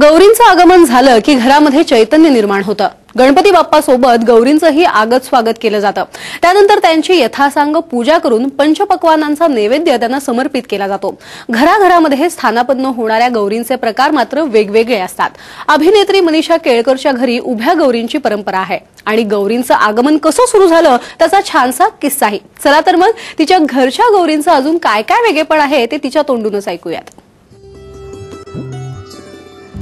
गौरींचं आगमन झालं की घरामध्ये चैतन्य निर्माण होतं. गणपती बाप्पासोबत गौरींचंही आगत स्वागत केलं जातं. त्यानंतर त्यांची यथासांग पूजा करून पंचपक्वानांचा नैवेद्य त्यांना समर्पित केला जातो. घराघरामध्ये स्थानापन्न होणाऱ्या गौरींचे प्रकार मात्र वेगवेगळे असतात. अभिनेत्री मनीषा केळकरच्या घरी उभ्या गौरींची परंपरा आहे. आणि गौरींचं आगमन कसं सुरू झालं त्याचा छानसा किस्साही. चला तर मग तिच्या घरच्या गौरींचं अजून काय काय वेगळेपण आहे ते तिच्या तोंडूनच ऐकूयात.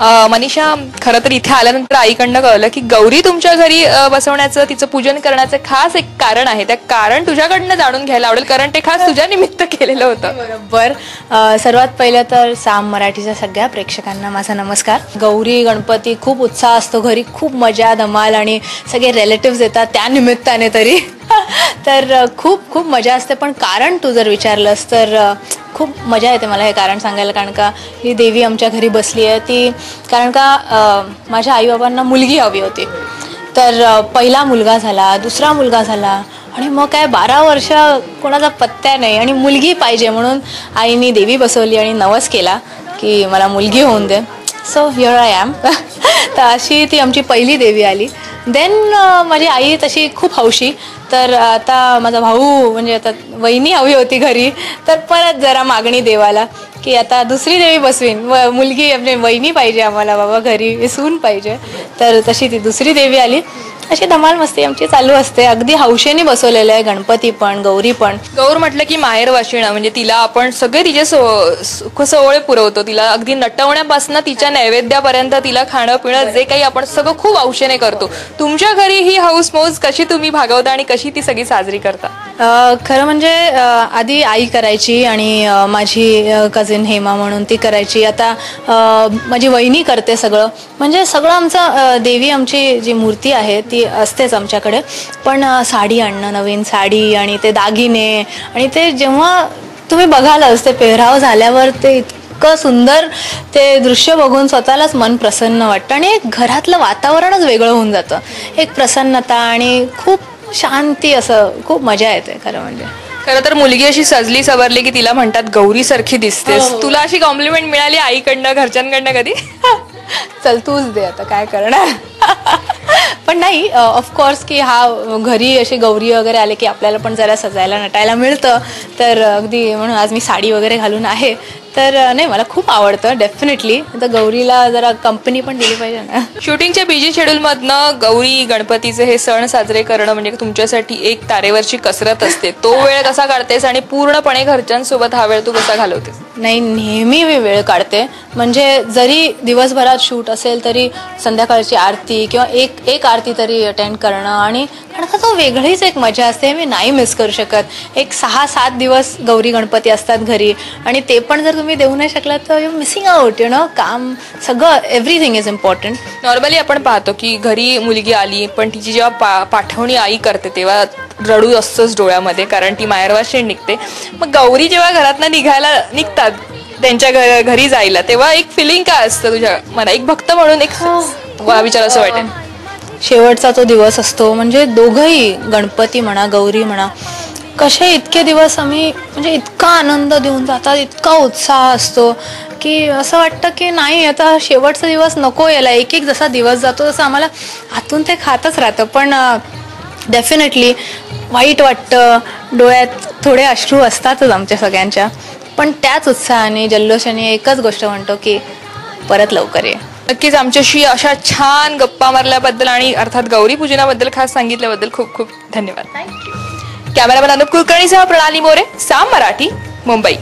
मनीषा खरं तर इथे आल्यानंतर आईकडनं कळलं की गौरी तुमच्या घरी बसवण्याचं तिचं पूजन करण्याचं खास एक कारण आहे. त्या कारण तुझ्याकडनं जाणून घ्यायला आवडेल कारण ते खास तुझ्या निमित्त केलेलं होतं. बरोबर. सर्वात पहिलं तर साम मराठीच्या सगळ्या प्रेक्षकांना माझा नमस्कार. गौरी गणपती खूप उत्साह असतो घरी खूप मजा धमाल आणि सगळे रिलेटिव्ह येतात त्या निमित्ताने तरी. तर खूप खूप मजा असते. पण कारण तू जर विचारलंस तर खूप मजा येते मला हे कारण सांगायला कारण का ही देवी आमच्या घरी बसली आहे. ती कारण का माझ्या आईबाबांना मुलगी हवी होती. तर पहिला मुलगा झाला दुसरा मुलगा झाला आणि मग काय बारा वर्ष कोणाचा पत्त्या नाही आणि मुलगी पाहिजे म्हणून आईने देवी बसवली आणि नवस केला की मला मुलगी होऊन दे. सो हिअर आय ॲम तर अशी ती आमची पहिली देवी आली. देन माझी आई तशी खूप हौशी. तर आता माझा भाऊ म्हणजे आता वहिनी हवी होती घरी. तर परत जरा मागणी देवाला की आता दुसरी देवी बसवीन. व मुलगी आपली वहिनी पाहिजे आम्हाला बाबा घरी सून पाहिजे. तर तशी ती दुसरी देवी आली. अशी धमाल मस्ती आमची चालू असते. अगदी हौशेने बसवलेलं आहे गणपती पण गौरी पण. गौर म्हटलं की माहेर वाशिणं म्हणजे तिला आपण सगळे तिचे सुख सोहळे पुरवतो. तिला अगदी नटवण्यापासून तिच्या नैवेद्यापर्यंत तिला खाणं पिणं जे काही आपण सगळं खूप औषणे करतो. तुमच्या घरी ही हाऊस मौज कशी तुम्ही भागवता आणि कशी ती सगळी साजरी करता? खरं म्हणजे आधी आई करायची आणि माझी कझिन हेमा म्हणून ती करायची. आता माझी वहिनी करते सगळं. म्हणजे सगळं आमचं देवी आमची जी मूर्ती आहे ती असतेच आमच्याकडे. पण साडी आणणं नवीन साडी आणि ते दागिने आणि ते जेव्हा तुम्ही बघालच ते पेहराव झाल्यावर ते इतकं सुंदर ते दृश्य बघून स्वतःलाच मन प्रसन्न वाटतं आणि एक घरातलं वातावरणच वेगळं होऊन जातं. एक प्रसन्नता आणि खूप शांती असं खूप मजा येते खरं म्हणजे. खरं तर मुलगी अशी सजली सवरली की तिला म्हणतात गौरी सारखी दिसतेस. तुला अशी कॉम्प्लिमेंट मिळाली आईकडनं घरच्यांकडनं कधी? चल तूच दे आता काय करणार? पण नाही ऑफकोर्स की हा घरी अशी गौरी वगैरे आले की आपल्याला पण जरा सजायला नटायला मिळतं. तर अगदी म्हणून आज मी साडी वगैरे घालून आहे. तर नाही मला खूप आवडतं डेफिनेटली तर गौरीला जरा कंपनी पण दिली पाहिजे ना. शूटिंगच्या बिजी शेड्यूल मधनं गौरी गणपतीचे हे सण साजरे करणं म्हणजे तुमच्यासाठी एक तारेवरची कसरत असते. तो वेळ कसा काढतेस आणि पूर्णपणे घरच्यांसोबत हा वेळ तू कसा घालवतेस? नाही नेहमी मी वेळ काढते. म्हणजे जरी दिवसभरात शूट असेल तरी संध्याकाळची आरती किंवा एक एक आरती तरी अटेंड करणं आणि कारण का तो वेगळीच एक मजा असते मी नाही मिस करू शकत. एक सहा सात दिवस गौरी गणपती असतात घरी आणि ते पण जर तुम्ही देऊ नाही शकलात तर you missing out you know काम सगळं एव्हरीथिंग इज इम्पॉर्टंट नॉर्मली आपण पाहतो की घरी मुलगी आली पण तिची जेव्हा पा पाठवणी आई करते तेव्हा रडू असतोच डोळ्यामध्ये कारण ती माहेरवाशीण निघते. मग गौरी जेव्हा घरातनं निघायला निघतात त्यांच्या घर घरी जायला तेव्हा एक फिलिंग काय असतं तुझ्या मला एक भक्त म्हणून एक विचार असं वाटेल. शेवटचा तो दिवस असतो म्हणजे दोघंही गणपती म्हणा गौरी म्हणा कसे इतके दिवस आम्ही म्हणजे इतका आनंद देऊन जातात इतका उत्साह असतो की असं वाटतं की नाही आता शेवटचा दिवस नको याला एक एक जसा दिवस जातो तसं आम्हाला आतून ते खातच राहतं. पण डेफिनेटली वाईट वाटतं डोळ्यात थोडे अश्रू असतातच आमच्या सगळ्यांच्या. पण त्याच उत्साहाने जल्लोषाने एकच गोष्ट म्हणतो की परत लवकर ये. नक्कीच आमच्याशी अशा छान गप्पा मारल्याबद्दल आणि अर्थात गौरी पूजनाबद्दल खास सांगितल्याबद्दल खूप खूप धन्यवाद. कॅमेरामॅन अनुप कुलकर्णीसह प्रणाली मोरे साम मराठी मुंबई